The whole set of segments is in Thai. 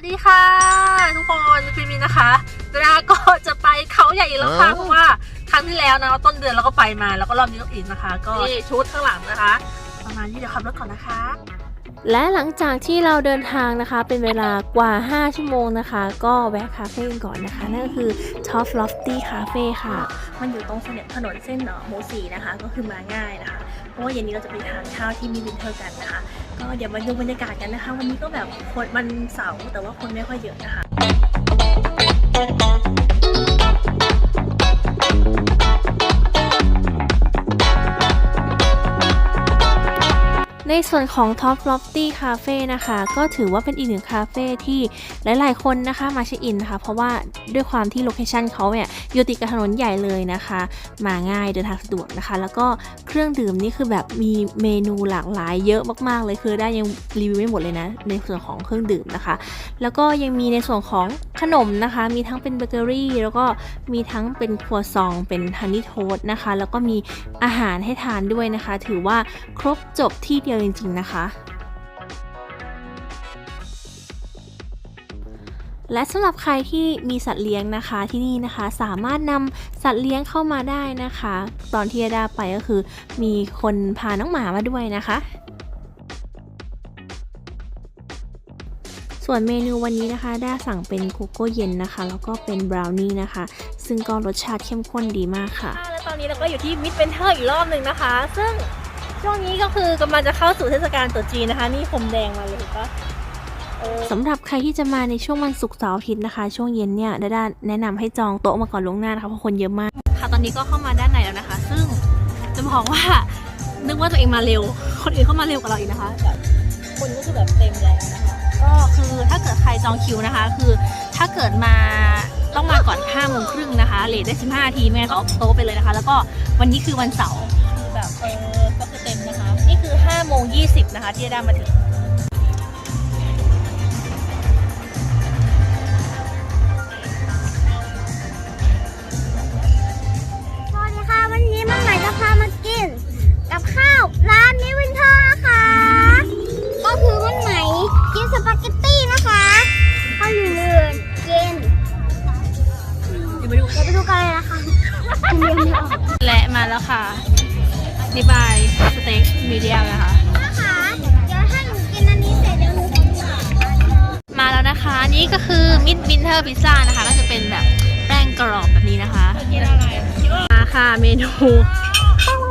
สดีค่ะ ทุกคนฟิมินนะคะเวลาก็จะไปเขาใหญ่อีกแล้วค่ะเพราะว่าครั้งที่แล้วนะต้นเดือนเราก็ไปมาแล้วก็รอบนี้ก็อีกนะคะ ก็นี่ชุดข้างหลังนะคะ ประมาณนี้เดี๋ยวขับรถก่อนนะคะ และหลังจากที่เราเดินทางนะคะ เป็นเวลากว่า 5 ชั่วโมงนะคะ ก็แวะคาเฟ่กันก่อนนะคะ นั่นก็คือ Top Lofty Cafe ค่ะ มันอยู่ตรงเส้นถนนเส้นเอ่อโมสีนะคะ ก็คือมาง่ายนะคะ เพราะว่าเย็นนี้เราจะไปทานข้าวที่มีวินเทอร์กันนะคะ ก็เดี๋ยวมาดูบรรยากาศกันนะคะ วันนี้ก็แบบคนมันเสาร์แต่ว่าคนไม่ค่อยเยอะนะคะ ในส่วนของ Top Lofty Cafe นะคะ ก็ถือว่าเป็นอีกหนึ่งคาเฟ่ที่หลาย ๆ คนนะคะมาเช็คอินนะคะเพราะว่าด้วยความที่โลเคชันเขาเนี่ยอยู่ติดกับถนนใหญ่เลยนะคะ มาง่ายเดินทางสะดวกนะคะ แล้วก็เครื่องดื่มนี่คือแบบมีเมนูหลากหลายเยอะมากๆเลยคือได้ยังรีวิวไม่หมดเลยนะ ในส่วนของเครื่องดื่มนะคะ แล้วก็ยังมีในส่วนของขนมนะคะ มีทั้งเป็นเบเกอรี่แล้วก็มีทั้งเป็นครัวซอง เป็นฮันนี่โทสนะคะ แล้วก็มีอาหารให้ทานด้วยนะคะ ถือว่าครบจบที่เดียวจริง ๆ นะคะ และสำหรับใครที่มีสัตว์เลี้ยงนะคะที่นี่นะคะ สามารถนำสัตว์เลี้ยงเข้ามาได้นะคะ ตอนที่ดาไปก็คือมีคนพาน้องหมามาด้วยนะคะส่วนเมนูวันนี้นะคะด้าสั่งเป็นโกโก้เย็นนะคะ แล้วก็เป็นบราวนี่นะคะ ซึ่งก็รสชาติเข้มข้นดีมากค่ะ และตอนนี้เราก็อยู่ที่มิดเ e นเทอร์อีกรอบหนึ่งนะคะ ซึ่ง ช่วงนี้ก็คือกำลังจะเข้าสู่เทศกาลตรุษจีนนะคะ นี่ผมแดงมาเลยเห็นปะเออสำหรับใครที่จะมาในช่วงวันศุกร์เสาร์อาทิตย์นะคะ ช่วงเย็นเนี่ยดาด้าแนะนำให้จองโต๊ะมาก่อนล่วงหน้านะคะเพราะคนเยอะมาก ค่ะตอนนี้ก็เข้ามาด้านในแล้วนะคะ ซึ่งจะบอกว่านึกว่าตัวเองมาเร็ว คนอื่นเข้ามาเร็วกว่าเราอีกนะคะแบบคนก็คือแบบเต็มแล้วนะคะก็คือถ้าเกิดใครจองคิวนะคะ คือถ้าเกิดมาต้องมาก่อน5โมงครึ่งนะคะเลทได้ 15นาทีแม่ก็เอาโต๊ะไปเลยนะคะ แล้วก็วันนี้คือวันเสาร์ โมง 20 นะคะ ที่ได้มาถึงสวัสดีค่ะ วันนี้มันใหม่จะพามากิน กับข้าว ร้านมิวินเทอร์นะคะ ก็คือมันใหม่กินสปาเกตตี้นะคะก็อยู่เรือนกินเดี๋ยวมาดูเดี๋ยวไปดูกันเลยนะคะกินเรียนไม่ออกและมาแล้วค่ะ นิบายสเต็กมีเดียมนะคะนะคะ นะคะนี่ก็คือมิดวินเทอร์พิซซ่านะคะก็จะเป็นแบบแป้งกรอบแบบนี้นะคะกินอะไรมาค่ะเมนู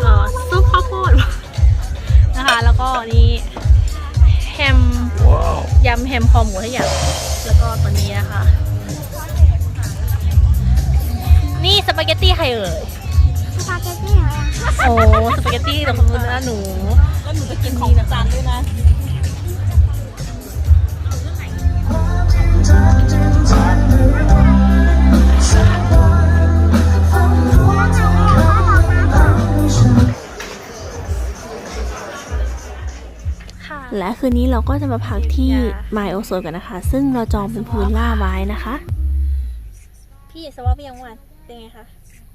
เอ่อซุปข้าวโพดนะคะ แล้วก็นี่แฮมยำแฮมคอหมูทุกอย่างแล้วก็ตัวนี้นะคะ นี่สปาเกตตี้ใครเอ่ยสปาเกตตี้อะไรอะโอ้สปาเกตตี้ของคุณนะหนูแล้วหนูจะกินของจานด้วยนะ และคืนนี้เราก็จะมาพักที่ไมโอโซนกันนะคะ ซึ่งเราจองเป็นพูลล่าไว้นะคะ พี่สวอปยังวันเป็นไงคะ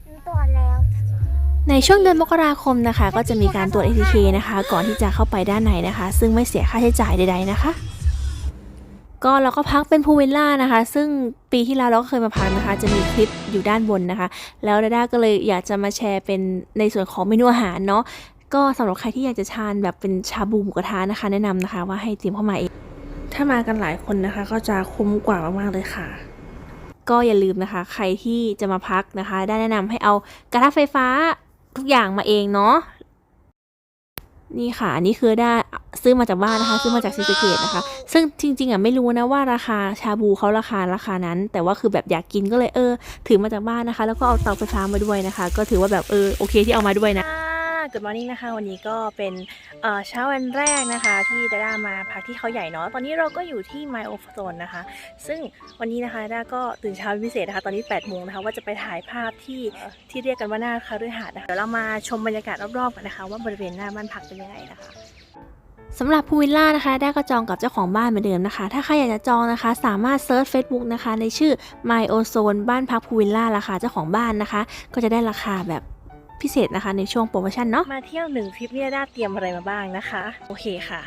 หนูตรวจแล้ว ในช่วงเดือนมกราคมนะคะ ก็จะมีการตรวจ ATK นะคะ ก่อนที่จะเข้าไปด้านในนะคะ ซึ่งไม่เสียค่าใช้จ่ายใดๆนะคะ ก็เราก็พักเป็นพูลวิลล่านะคะ ซึ่งปีที่แล้วเราก็เคยมาพักนะคะ จะมีคลิปอยู่ด้านบนนะคะ แล้วดาด้าก็เลยอยากจะมาแชร์เป็นในส่วนของเมนูอาหารเนาะก็สำหรับใครที่อยากจะทานแบบเป็นชาบูหมูกระทะนะคะ แนะนำนะคะว่าให้เตรียมเข้ามาเอง ถ้ามากันหลายคนนะคะ ก็จะคุ้มกว่ามากๆเลยค่ะ ก็อย่าลืมนะคะ ใครที่จะมาพักนะคะ ได้แนะนำให้เอากระทะไฟฟ้าทุกอย่างมาเองเนาะ นี่ค่ะอันนี้คือได้ซื้อมาจากบ้านนะคะ ซื้อมาจากซิสเกตนะคะ ซึ่งจริง ๆอะไม่รู้นะว่าราคาชาบูเขาราคาราคานั้น แต่ว่าคือแบบอยากกินก็เลยเออ ถือมาจากบ้านนะคะ แล้วก็เอาเตาไฟฟ้ามาด้วยนะคะ ก็ถือว่าแบบเออโอเคที่เอามาด้วยนะ Good morning นะคะ วันนี้ก็เป็นเช้าวันแรกนะคะ ที่ดาด้ามาพักที่เขาใหญ่เนาะตอนนี้เราก็อยู่ที่ My o f Zone นะคะ ซึ่งวันนี้นะคะดาด้าก็ตื่นเช้าพิเศษนะคะ ตอนนี้8โมงนะคะ ว่าจะไปถ่ายภาพที่ที่เรียกกันว่าหน้าคาฤหาสน์นะคะเดี๋ยวเรามาชมบรรยากาศรอบๆกันนะคะ ว่าบริเวณหน้าบ้านพักเป็นยังไงนะคะสำหรับพูลวิลล่านะคะ ได้ก็จองกับเจ้าของบ้านเหมือนเดิมนะคะ ถ้าใครอยากจะจองนะคะ สามารถเซิร์ช Facebook นะคะ ในชื่อ My Ozone บ้านพักพูลวิลล่าราคาเจ้าของบ้านนะคะ ก็จะได้ราคาแบบ พิเศษนะคะในช่วงโปรโมชั่นเนาะมาเที่ยวหนึ่งทริปเนี่ยได้เตรียมอะไรมาบ้างนะคะ โอเคค่ะ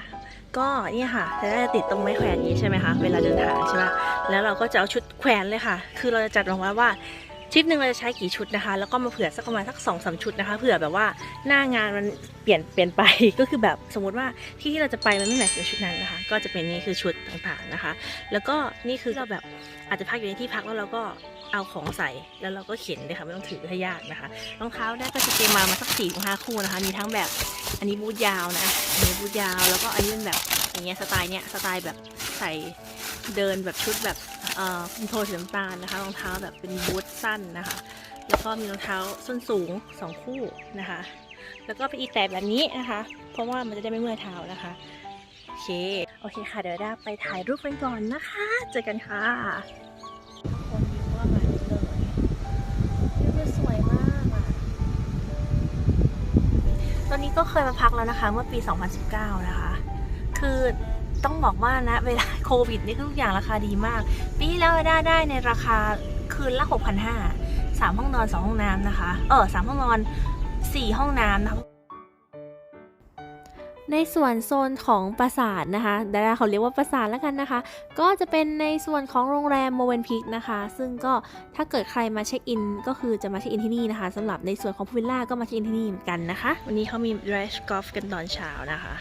ก็เนี่ยค่ะจะได้ติดตรงไม้แขวนนี้ใช่ไหมคะเวลาเดินทางใช่ไหมแล้วเราก็จะเอาชุดแขวนเลยค่ะ คือเราจะจัดลงไว้ว่าทริปหนึ่งเราจะใช้กี่ชุดนะคะ แล้วก็มาเผื่อสักประมาณสักสองสามชุดนะคะ เผื่อแบบว่าหน้างานมันเปลี่ยนเปลี่ยนไป ก็คือแบบสมมติว่าที่ที่เราจะไปมันไม่แมทช์กับชุดนั้นนะคะ ก็จะเป็นนี่คือชุดต่างๆนะคะ แล้วก็นี่คือเราแบบอาจจะพักอยู่ในที่พักแล้วเราก็ เอาของใส่แล้วเราก็เข็นเลยค่ะไม่ต้องถือให้ยากนะคะรองเท้าได้ก็จะเตรียมมามาสักสี่ถึงห้าคู่นะคะ มีทั้งแบบอันนี้บูทยาวนะอันนี้บูทยาวแล้วก็อันนี้เป็นแบบอย่างเงี้ยสไตล์เนี้ยสไตล์แบบใส่เดินแบบชุดแบบเอ่อโทนสีน้ำตาลนะคะรองเท้าแบบเป็นบูทสั้นนะคะ แล้วก็มีรองเท้าส้นสูงสองคู่นะคะ แล้วก็เป็นอีแตบแบบนี้นะคะ เพราะว่ามันจะได้ไม่เมื่อยเท้านะคะโอเคโอเคค่ะเดี๋ยวด้าไปถ่ายรูปกันก่อนนะคะ เจอกันค่ะ ตอนนี้ก็เคยมาพักแล้วนะคะ เมื่อปี 2019 นะคะ คือต้องบอกว่านะเวลาโควิดนี่คือทุกอย่างราคาดีมาก ปีแล้วได้ได้ในราคาคืนละ 6,500สามห้องนอนสองห้องน้ำนะคะ เออสามห้องนอนสี่ห้องน้ำนะคะ ในส่วนโซนของปราสาทนะคะดาราเขาเรียกว่าปราสาทแล้วกันนะคะ ก็จะเป็นในส่วนของโรงแรมโมเวนพิกนะคะ ซึ่งก็ถ้าเกิดใครมาเช็คอิน ก็คือจะมาเช็คอินที่นี่นะคะสำหรับในส่วนของพูวิลล่าก็มาเช็คอินที่นี่เหมือนกันนะคะ วันนี้เขามี drive golf กันตอนเช้านะคะ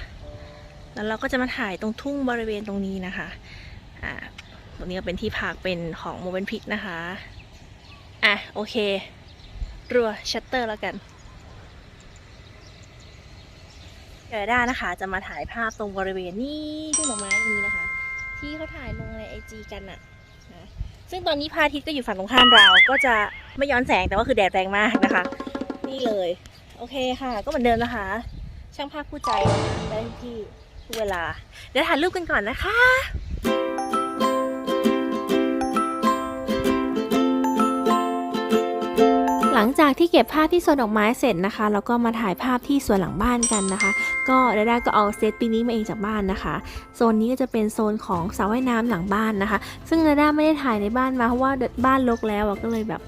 แล้วเราก็จะมาถ่ายตรงทุ่งบริเวณตรงนี้นะคะ อ่าตรงนี้ก็เป็นที่พักเป็นของโมเวนพิกนะคะ อะโอเค รัวชัตเตอร์แล้วกัน เดี๋ยวด้านะคะ จะมาถ่ายภาพตรงบริเวณนี้ทุ่งดอกไม้ตรงนี้นะคะ ที่เขาถ่ายลงในไอจีกันอะนะซึ่งตอนนี้พระอาทิตย์ก็อยู่ฝั่งตรงข้ามเรา ก็จะไม่ย้อนแสงแต่ว่าคือแดดแรงมากนะคะ นี่เลย โอเคค่ะ ก็เหมือนเดิมนะคะ ช่างภาพคู่ใจนะคะได้ที่เวลา เดี๋ยวถ่ายรูปกันก่อนนะคะ หลังจากที่เก็บภาพที่สวนดอกไม้เสร็จนะคะแล้วก็มาถ่ายภาพที่สวนหลังบ้านกันนะคะ ก็ดาดาก็เอาเซตปีนี้มาเองจากบ้านนะคะโซนนี้ก็จะเป็นโซนของสระว่ายน้ำหลังบ้านนะคะ ซึ่งดาดาไม่ได้ถ่ายในบ้านมาเพราะว่าบ้านรกแล้วก็เลยแบบ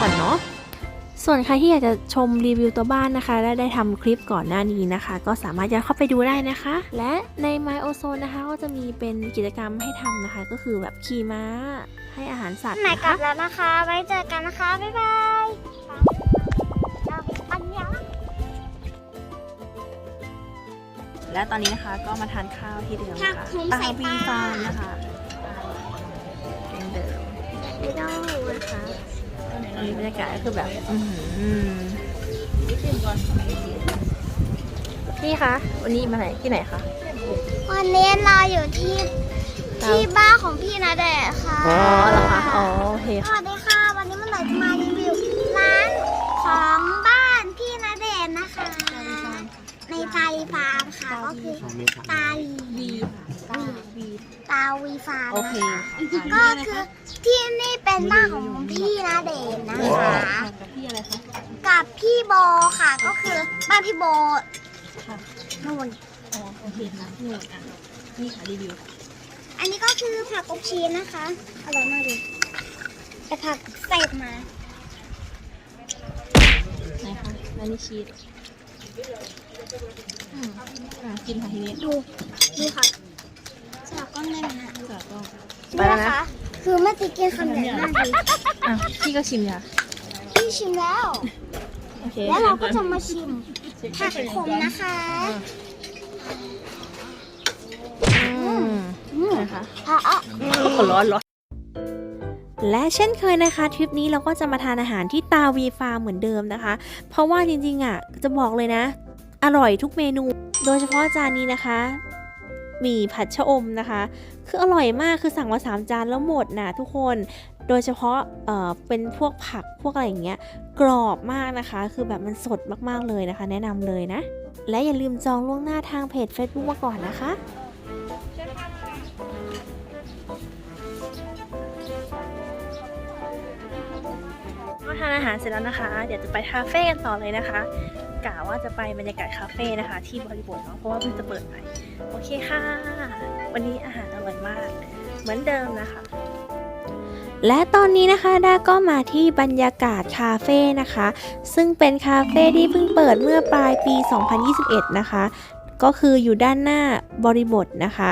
ก่อนเนาะส่วนใครที่อยากจะชมรีวิวตัวบ้านนะคะ และได้ทำคลิปก่อนหน้านี้นะคะ ก็สามารถจะเข้าไปดูได้นะคะ และใน My o z o n นะคะ ก็จะมีเป็นกิจกรรมให้ทำนะคะ ก็คือแบบขี่ม้าให้อาหารสัตว์หนนะกลับแล้วนะคะ ไว้เจอกันนะคะ บ๊ายบาย และตอนนี้นะคะก็มาทานข้าวที่เดิมค่ะตาวีฟาร์มนะคะเป็นเดิมไม่ต้องนะคะตอนนี้บรรยากาศก็คือแบบ อือหือพี่คะ วันนี้มาไหนที่ไหนคะ วันนี้เราอยู่ที่ที่บ้านของพี่นาแดดค่ะ อ๋อเหรอคะ อ๋อ โอเคสค่ะวัสดีค่ะ ในตาลีฟาร์มค่ะก็คือตาลีวีตาวีฟาร์มโอเคก็คือที่นี่เป็นบ้านของพี่นาเดชน์นะคะกับพี่อะไรคะกับพี่โบค่ะก็คือบ้านพี่โบค่ะนู่นอ๋อโอเคค่ะนู่นอะนี่ค่ะรีวิวอันนี้ก็คือผักอบชีสนะคะอร่อยมากเลยแต่ผักเสพมาไหนคะแล้วนี่ชีส อืมอะกินค่ะทีนี้ดูดูค่ะสลับก้อนได้ไหมฮะก็ก็ไปนี่แล้วนะ นะคะ คือเมื่อกี้กินคำใหญ่มากเลยอะพี่ก็ชิมยาพี่ชิมแล้ว โอเคแล้วเราก็จะมาชิมผักขมนะคะ อืมอืมนะคะผักอะคนร้อนร้อนและเช่นเคยนะคะทริปนี้เราก็จะมาทานอาหารที่ตาวีฟาร์มเหมือนเดิมนะคะ เพราะว่าจริงๆอะจะบอกเลยนะ อร่อยทุกเมนู โดยเฉพาะจานนี้นะคะหมี่ผัดชะอมนะคะ คืออร่อยมากคือสั่งมาสามจานแล้วหมดนะทุกคน โดยเฉพาะเอ่อเป็นพวกผักพวกอะไรอย่างเงี้ยกรอบมากนะคะ คือแบบมันสดมากๆเลยนะคะ แนะนำเลยนะ และอย่าลืมจองล่วงหน้าทางเพจ Facebook มาก่อนนะคะก็ทานอาหารเสร็จแล้วนะคะ เดี๋ยวจะไปคาเฟ่กันต่อเลยนะคะ กะว่าจะไปบรรยากาศคาเฟ่นะคะ ที่บริบทเนาะเพราะว่าเพิ่งจะเปิดใหม่โอเคค่ะ วันนี้อาหารอร่อยมาก เหมือนเดิมนะคะ และตอนนี้นะคะดาก็มาที่บรรยากาศคาเฟ่นะคะ ซึ่งเป็นคาเฟ่ที่เพิ่งเปิดเมื่อปลายปี 2021 นะคะ ก็คืออยู่ด้านหน้าบริบทนะคะ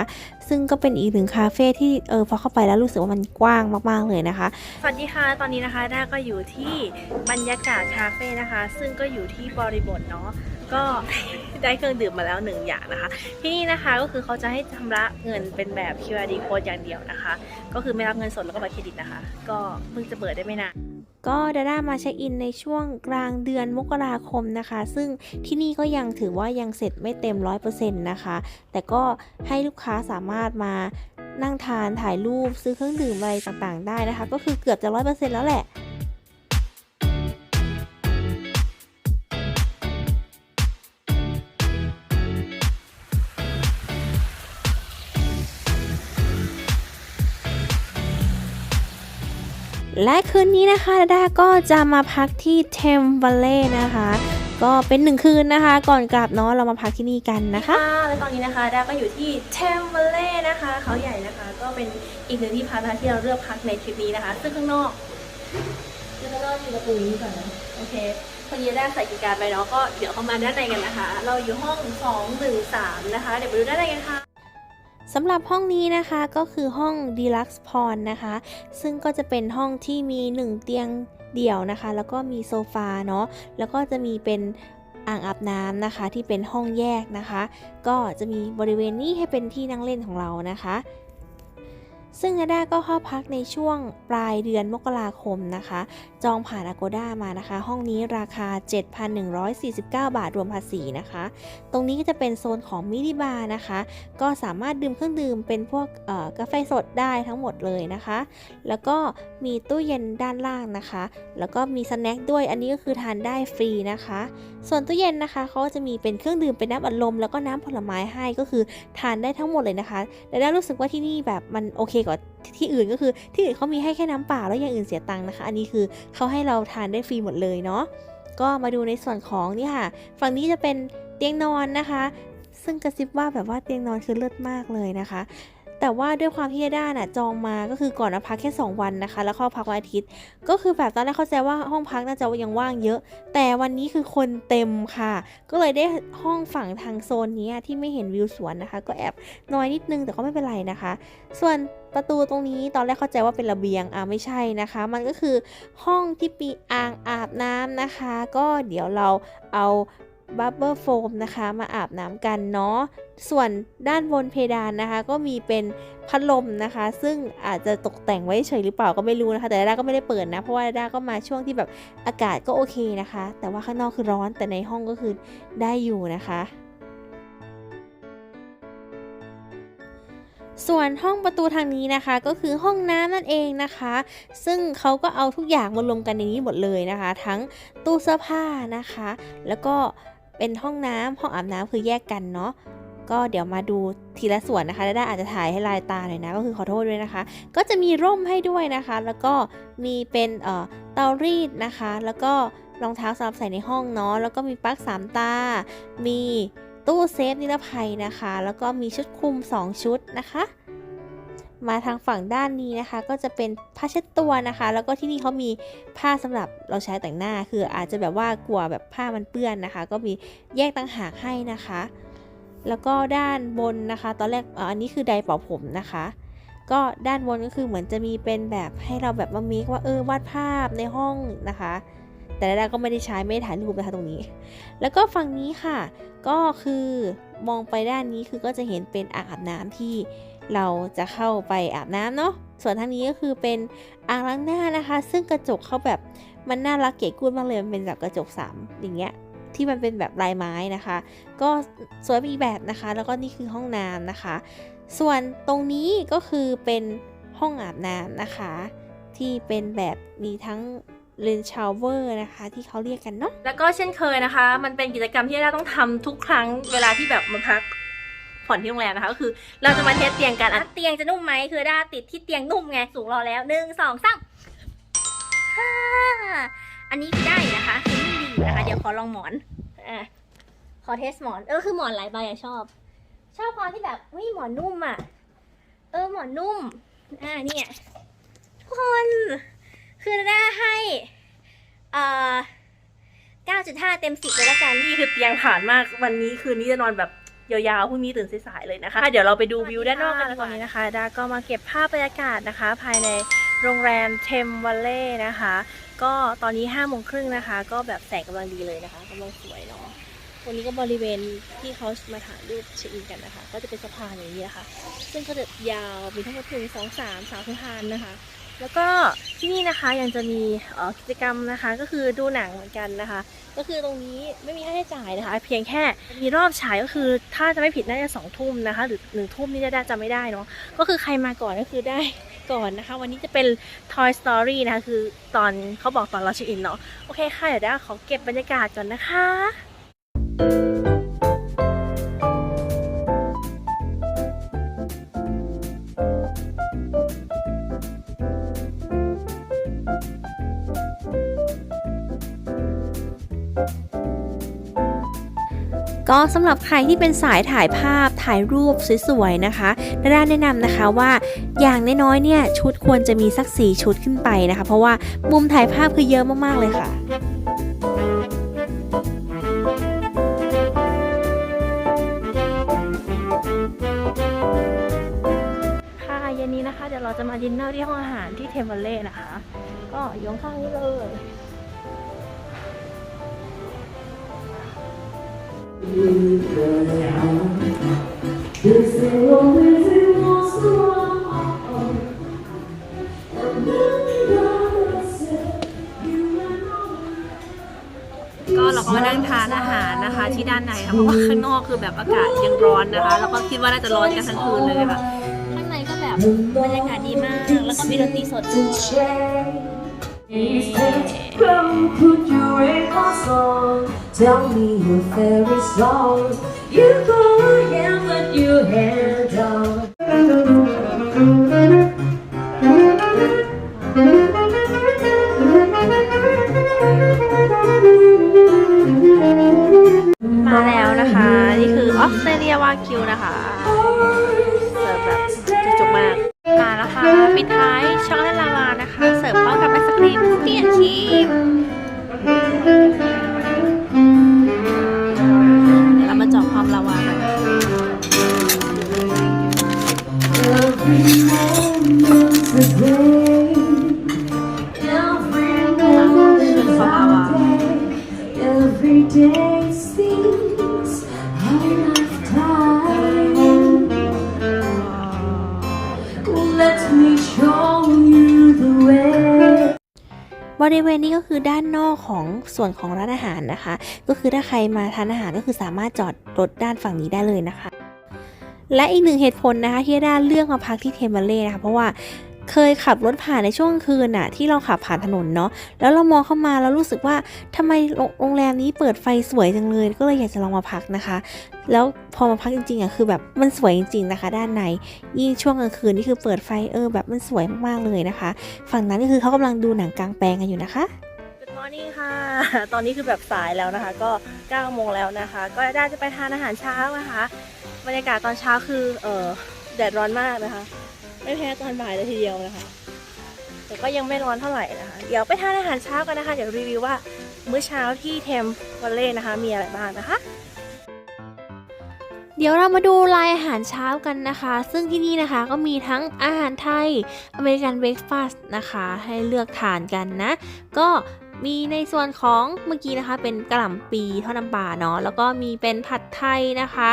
ซึ่งก็เป็นอีกหนึ่งคาเฟ่ที่เออพอเข้าไปแล้วรู้สึกว่ามันกว้างมากๆเลยนะคะ สวัสดีค่ะตอนนี้นะคะด้าก็อยู่ที่บรรยากาศคาเฟ่นะคะ ซึ่งก็อยู่ที่บริบทเนาะก็ได้เครื่องดื่มมาแล้วหนึ่งอย่างนะคะ ที่นี่นะคะก็คือเขาจะให้ชำระเงินเป็นแบบ QR code อย่างเดียวนะคะ ก็คือไม่รับเงินสดแล้วก็บัตรเครดิตนะคะ ก็เพิ่งจะเปิดได้ไม่นาน ก็ดาด้ามาเช็คอินในช่วงกลางเดือนมกราคมนะคะ ซึ่งที่นี่ก็ยังถือว่ายังเสร็จไม่เต็ม 100%นะคะ แต่ก็ให้ลูกค้าสามารถมานั่งทานถ่ายรูปซื้อเครื่องดื่มอะไรต่างๆ ได้นะคะ ก็คือเกือบจะ 100%แล้วแหละ และคืนนี้นะคะดาดาก็จะมาพักที่เทมเบลเล่นะคะ ก็เป็นหนึ่งคืนนะคะ ก่อนกลับเนาะเรามาพักที่นี่กันนะคะและตอนนี้นะคะดาก็อยู่ที่เทมเบลเล่นะคะเขาใหญ่นะคะ ก็เป็นอีกหนึ่งที่พักนะคะที่เราเลือกพักในทริปนี้นะคะ ซึ่งข้างนอกซึ่งข้างนอกมีประตูนี้ก่อนนะโอเคพอดีได้ใส่กีย์การ์ดไปเนาะก็เดี๋ยวเข้ามาด้านในกันนะคะ เราอยู่ห้อง 213 นะคะ เดี๋ยวไปดูด้านในกันค่ะ สำหรับห้องนี้นะคะก็คือห้อง Deluxe p o n นะคะ ซึ่งก็จะเป็นห้องที่มี 1 เตียงเดี่ยวนะคะ แล้วก็มีโซฟาเนาะแล้วก็จะมีเป็นอ่างอาบน้ำนะคะ ที่เป็นห้องแยกนะคะ ก็จะมีบริเวณนี้ให้เป็นที่นั่งเล่นของเรานะคะซึ่งนาดาก็เข้าพักในช่วงปลายเดือนมกราคมนะคะจองผ่าน Agoda มานะคะ ห้องนี้ราคา 7,149 บาทรวมภาษีนะคะ ตรงนี้ก็จะเป็นโซนของมินิบาร์นะคะ ก็สามารถดื่มเครื่องดื่มเป็นพวกกาแฟสดได้ทั้งหมดเลยนะคะ แล้วก็มีตู้เย็นด้านล่างนะคะ แล้วก็มีสแน็คด้วยอันนี้ก็คือทานได้ฟรีนะคะ ส่วนตู้เย็นนะคะเขาก็จะมีเป็นเครื่องดื่มเป็นน้ำอัดลมแล้วก็น้ำผลไม้ให้ก็คือทานได้ทั้งหมดเลยนะคะแต่ได้รู้สึกว่าที่นี่แบบมันโอเคกว่าที่อื่นก็คือที่อื่นเขามีให้แค่น้ำเปล่าแล้วอย่างอื่นเสียตังค์นะคะ อันนี้คือเขาให้เราทานได้ฟรีหมดเลยเนาะก็มาดูในส่วนของนี่ค่ะ ฝั่งนี้จะเป็นเตียงนอนนะคะ ซึ่งกระซิบว่าแบบว่าเตียงนอนคือเลิศมากเลยนะคะแต่ว่าด้วยความที่ด้าน่ะจองมาก็คือก่อนมาพักแค่ 2 วันนะคะ แล้วเข้าพักวันอาทิตย์ ก็คือแบบตอนแรกเข้าใจว่าห้องพักน่าจะยังว่างเยอะ แต่วันนี้คือคนเต็มค่ะ ก็เลยได้ห้องฝั่งทางโซนนี้ที่ไม่เห็นวิวสวนนะคะ ก็แอบน้อยนิดนึงแต่ก็ไม่เป็นไรนะคะ ส่วน ประตูตรงนี้ตอนแรกเข้าใจว่าเป็นระเบียงอ่าไม่ใช่นะคะ มันก็คือห้องที่ปีอ่างอาบน้ำนะคะ ก็เดี๋ยวเราเอาบับเบิลโฟมนะคะมาอาบน้ำกันเนาะส่วนด้านบนเพดานนะคะ ก็มีเป็นพัดลมนะคะ ซึ่งอาจจะตกแต่งไว้เฉยหรือเปล่าก็ไม่รู้นะคะ แต่ดาด้าก็ไม่ได้เปิดนะเพราะว่าดาด้าก็มาช่วงที่แบบอากาศก็โอเคนะคะ แต่ว่าข้างนอกคือร้อนแต่ในห้องก็คือได้อยู่นะคะ ส่วนห้องประตูทางนี้นะคะ ก็คือห้องน้ำนั่นเองนะคะ ซึ่งเขาก็เอาทุกอย่างมารวมกันในนี้หมดเลยนะคะ ทั้งตู้เสื้อผ้านะคะ แล้วก็เป็นห้องน้ำห้องอาบน้ำคือแยกกันเนาะก็เดี๋ยวมาดูทีละส่วนนะคะได้อาจจะถ่ายให้ลายตาหน่อยนะก็คือขอโทษด้วยนะคะ ก็จะมีร่มให้ด้วยนะคะ แล้วก็มีเป็นเอ่อเตารีดนะคะ แล้วก็รองเท้าสำหรับใส่ในห้องเนาะแล้วก็มีปลั๊กสามตา มี ตู้เซฟนิรภัยนะคะ แล้วก็มีชุดคลุม 2 ชุดนะคะ มาทางฝั่งด้านนี้นะคะ ก็จะเป็นผ้าเช็ดตัวนะคะ แล้วก็ที่นี่เขามีผ้าสำหรับเราใช้แต่งหน้า คืออาจจะแบบว่ากลัวแบบผ้ามันเปื้อนนะคะ ก็มีแยกต่างหากให้นะคะ แล้วก็ด้านบนนะคะ ตอนแรกอันนี้คือไดร์เป่าผมนะคะก็ด้านบนก็คือเหมือนจะมีเป็นแบบให้เราแบบมามิกว่าเออวาดภาพในห้องนะคะ แต่ดาดก็ไม่ได้ใช้ไม่ได้ถ่ายรูปนะคะตรงนี้ แล้วก็ฝั่งนี้ค่ะ ก็คือมองไปด้านนี้คือก็จะเห็นเป็นอ่างอาบน้ำที่เราจะเข้าไปอาบน้ำเนาะ ส่วนทางนี้ก็คือเป็นอ่างล้างหน้านะคะ ซึ่งกระจกเขาแบบมันน่ารักเก๋กูดมากเลย มันเป็นแบบกระจกสามอย่างเงี้ย ที่มันเป็นแบบลายไม้นะคะ ก็สวยไปอีกแบบนะคะ แล้วก็นี่คือห้องน้ำนะคะ ส่วนตรงนี้ก็คือเป็นห้องอาบน้ำนะคะ ที่เป็นแบบมีทั้ง เลนชาวเวอร์นะคะ ที่เขาเรียกกันเนาะแล้วก็เช่นเคยนะคะ มันเป็นกิจกรรมที่เราต้องทำทุกครั้งเวลาที่แบบมาพักผ่อนที่โรงแรมนะคะก็คือ เราจะมาเทสเตียงกันอะเตียงจะนุ่มไหมคือด้าติดที่เตียงนุ่มไงสูงรอแล้วหนึ่งสองสามฮ่าอันนี้ได้นะคะคือนิ่มดีนะคะ เดี๋ยวขอลองหมอนอะขอเทสหมอน เออคือหมอนหลายใบอะชอบ ชอบความที่แบบเฮ้ยหมอนนุ่มอะเออหมอนนุ่มอ่าเนี่ยทุกคน คือด้ให้เอ่อ9.5 เต็ม 10 เลยละกัน นี่คือเตียงผ่านมากวันนี้คืนนี้จะนอนแบบยาวๆพรุ่งนี้ตื่นสายๆเลยนะคะ เดี๋ยวเราไปดูวิวด้านนอกกันดีกตอว่านนี้นะคะ ดาก็มาเก็บภาพบรรยากาศนะคะ ภายในโรงแรมเทมวัลเล่นะคะ ก็ตอนนี้5้าโมงครึ่งนะคะ ก็แบบแสงกำลังดีเลยนะคะกำลังสวยเนาะวันนี้ก็บริเวณที่เขามาถ่ายรูปเช็คอินกันนะคะ ก็จะเป็นสะพานอย่างนี้นะคะ ซึ่งก็จะยาวมีทั้งหมดถึงสองสามสามสะพานนะคะ แล้วก็ที่นี่นะคะยังจะมีออกิจกรรมนะคะก็คือดูหนังเหมือนกันนะคะ ก็คือตรงนี้ไม่มีค่าใช้จ่ายนะคะ เพียงแค่มีรอบฉายก็คือถ้าจะไม่ผิดน่าจะสองทุ่มนะคะ หรือหนึ่งทุ่มนี่จะได้จำไม่ได้เนาะก็คือใครมาก่อนก็คือได้ก่อนนะคะ วันนี้จะเป็น Toy Story นะคะคือตอนเขาบอกตอนเราช็คอินเนาะโอเคค่ะเดี๋ยวได้ขอเก็บบรรยากาศก่อนนะคะ ก็สำหรับใครที่เป็นสายถ่ายภาพถ่ายรูปสวยๆนะคะดาด้าแนะนำนะคะว่าอย่างน้อยๆเนี่ยชุดควรจะมีสักสี่ชุดขึ้นไปนะคะ เพราะว่ามุมถ่ายภาพคือเยอะมากๆเลยค่ะเย็นนี้นะคะ เดี๋ยวเราจะมาดินเนอร์ที่ห้องอาหารที่เทมเบลเล่นะคะ ก็อยข้างนี้เลย ก็เราก็มานั่งทานอาหารนะคะ ที่ด้านในค่ะเพราะว่าข้างนอกคือแบบอากาศยังร้อนนะคะ แล้วก็คิดว่าน่าจะร้อนกันทั้งคืนเลยค่ะข้างในก็แบบบรรยากาศดีมาก แล้วก็มีดนตรีสดด้วย You go ahead, but you handle. บริเวณนี้ก็คือด้านนอกของส่วนของร้านอาหารนะคะ ก็คือถ้าใครมาทานอาหารก็คือสามารถจอดรถด้านฝั่งนี้ได้เลยนะคะ และอีกหนึ่งเหตุผลนะคะที่ด้านเลือกมาพักที่เทมเบลเล่นะคะเพราะว่า เคยขับรถผ่านในช่วงคืนน่ะที่เราขับผ่านถนนเนาะแล้วเรามองเข้ามาแล้วรู้สึกว่าทำไมโรงแรมนี้เปิดไฟสวยจังเลยก็เลยอยากจะลองมาพักนะคะ แล้วพอมาพักจริงๆอะคือแบบมันสวยจริง ๆนะคะ ด้านในยิ่งช่วงกลางคืนนี่คือเปิดไฟเออแบบมันสวยมากๆเลยนะคะ ฝั่งนั้นก็คือเขากำลังดูหนังกลางแปลงกันอยู่นะคะ Good morning ค่ะ ตอนนี้คือแบบสายแล้วนะคะ ก็9โมงแล้วนะคะ ก็ได้จะไปทานอาหารเช้านะคะ บรรยากาศตอนเช้าคือ เออแดดร้อนมากนะคะ ไม่แพ้ตอนบ่ายเลยทีเดียวนะคะ แต่ก็ยังไม่ร้อนเท่าไหร่นะคะ เดี๋ยวไปทานอาหารเช้ากันนะคะ เดี๋ยวรีวิวว่ามื้อเช้าที่เทมวัลเล่นะคะ มีอะไรบ้างนะคะ เดี๋ยวเรามาดูรายอาหารเช้ากันนะคะ ซึ่งที่นี่นะคะก็มีทั้งอาหารไทย อเมริกันเบรคฟาสต์นะคะ ให้เลือกทานกันนะ ก็มีในส่วนของเมื่อกี้นะคะ เป็นกระหล่ำปีทอดน้ำปลาเนาะแล้วก็มีเป็นผัดไทยนะคะ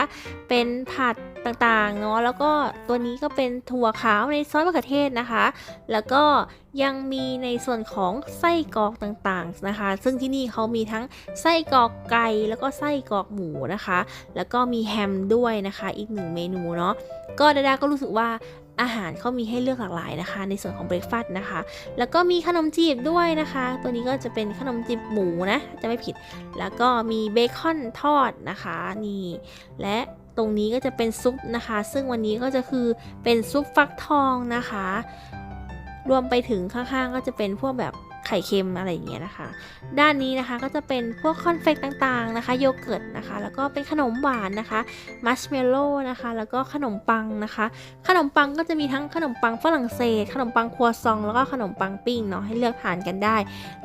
เป็นผัด ต่างๆเนาะแล้วก็ตัวนี้ก็เป็นถั่วขาวในซอสมะเขือเทศนะคะ แล้วก็ยังมีในส่วนของไส้กรอกต่างๆนะคะ ซึ่งที่นี่เขามีทั้งไส้กรอกไก่แล้วก็ไส้กรอกหมูนะคะ แล้วก็มีแฮมด้วยนะคะ อีกหนึ่งเมนูเนาะก็ดาดาก็รู้สึกว่าอาหารเขามีให้เลือกหลากหลายนะคะ ในส่วนของเบรคฟาสต์นะคะ แล้วก็มีขนมจีบด้วยนะคะ ตัวนี้ก็จะเป็นขนมจีบหมูนะจะไม่ผิด แล้วก็มีเบคอนทอดนะคะนี่และ ตรงนี้ก็จะเป็นซุปนะคะ ซึ่งวันนี้ก็จะคือเป็นซุปฟักทองนะคะ รวมไปถึงข้างๆก็จะเป็นพวกแบบ ไข่เค็มอะไรอย่างเงี้ยนะคะ ด้านนี้นะคะก็จะเป็นพวกคอนเฟกต่างๆนะคะ โยเกิร์ตนะคะ แล้วก็เป็นขนมหวานนะคะมัชเมลโล่นะคะ แล้วก็ขนมปังนะคะ ขนมปังก็จะมีทั้งขนมปังฝรั่งเศส ขนมปังครัวซอง แล้วก็ขนมปังปิ้งเนาะให้เลือกทานกันได้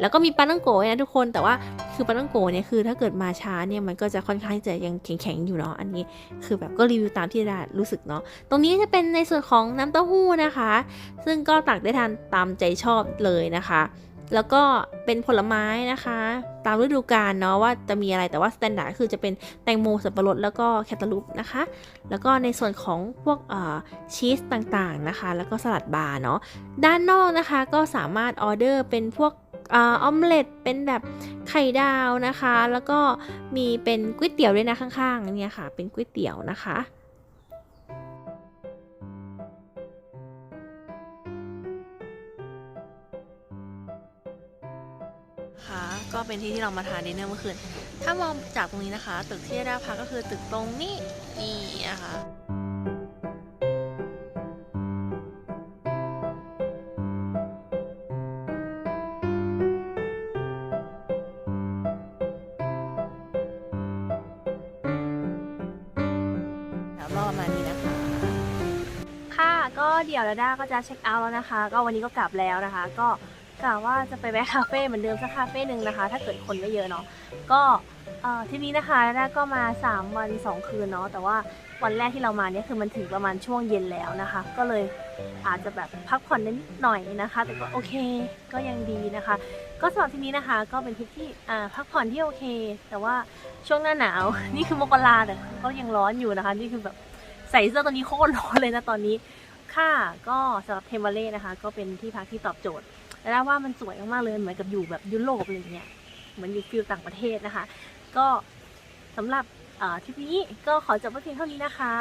แล้วก็มีปาตังโกะนะทุกคนแต่ว่าคือปาตังโกะเนี่ยคือถ้าเกิดมาช้าเนี่ยมันก็จะค่อนข้างจะยังแข็งๆอยู่เนาะอันนี้คือแบบก็รีวิวตามที่ดารู้สึกเนาะตรงนี้จะเป็นในส่วนของน้ำเต้าหู้นะคะ ซึ่งก็ตักได้ทานตามใจชอบเลยนะคะ แล้วก็เป็นผลไม้นะคะ ตามฤดูกาลเนาะว่าจะมีอะไรแต่ว่าสแตนดาร์ดคือจะเป็นแตงโมสับปะรดแล้วก็แคตตาลูปนะคะ แล้วก็ในส่วนของพวกชีสต่างๆนะคะ แล้วก็สลัดบาร์เนาะด้านนอกนะคะก็สามารถออเดอร์เป็นพวกอออมเล็ตเป็นแบบไข่ดาวนะคะ แล้วก็มีเป็นก๋วยเตี๋ยวด้วยนะข้างๆเนี่ยค่ะ เป็นก๋วยเตี๋ยวนะคะ คะก็เป็นที่ที่เรามาทานดินเนอร์เมื่อคืน ถ้ามองจากตรงนี้นะคะ ตึกที่ได้พักก็คือตึกตรงนี้นี่นะคะแล้วก็ประมาณนี้นะคะ ค่ะก็เดี๋ยวดาด้าก็จะเช็คเอาท์แล้วนะคะ ก็วันนี้ก็กลับแล้วนะคะ ก็ กะว่าจะไปแวะคาเฟ่เหมือนเดิมสักคาเฟ่หนึ่งนะคะ ถ้าเกิดคนไม่เยอะเนาะก็เอ่อทริปนี้นะคะดาด้าก็มา 3 วัน 2 คืนเนาะแต่ว่าวันแรกที่เรามาเนี่ยคือมันถึงประมาณช่วงเย็นแล้วนะคะ ก็เลยอาจจะแบบพักผ่อนนิดหน่อยนะคะ แต่ก็โอเคก็ยังดีนะคะ ก็สำหรับทริปนี้นะคะ ก็เป็นทริปที่พักผ่อนที่โอเค แต่ว่าช่วงหน้าหนาวนี่คือมกราแต่ก็ยังร้อนอยู่นะคะ นี่คือแบบใส่เสื้อตัวนี้โคตรร้อนเลยนะตอนนี้ ค่ะก็สำหรับเทมเบเล่นะคะ ก็เป็นที่พักที่ตอบโจทย์ แล้ว่ามันสวยมากๆเลยเหมือนกับอยู่แบบยุโรปอะไรเงี้ยเหมือนอยู่ฟิลต่างประเทศนะคะ ก็สำหรับทริปนี้ก็ขอจบไว้เพียงเท่านี้นะคะ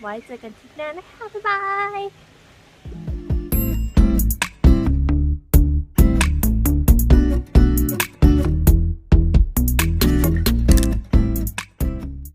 ไว้เจอกันทริปหน้านะคะบ๊ายบาย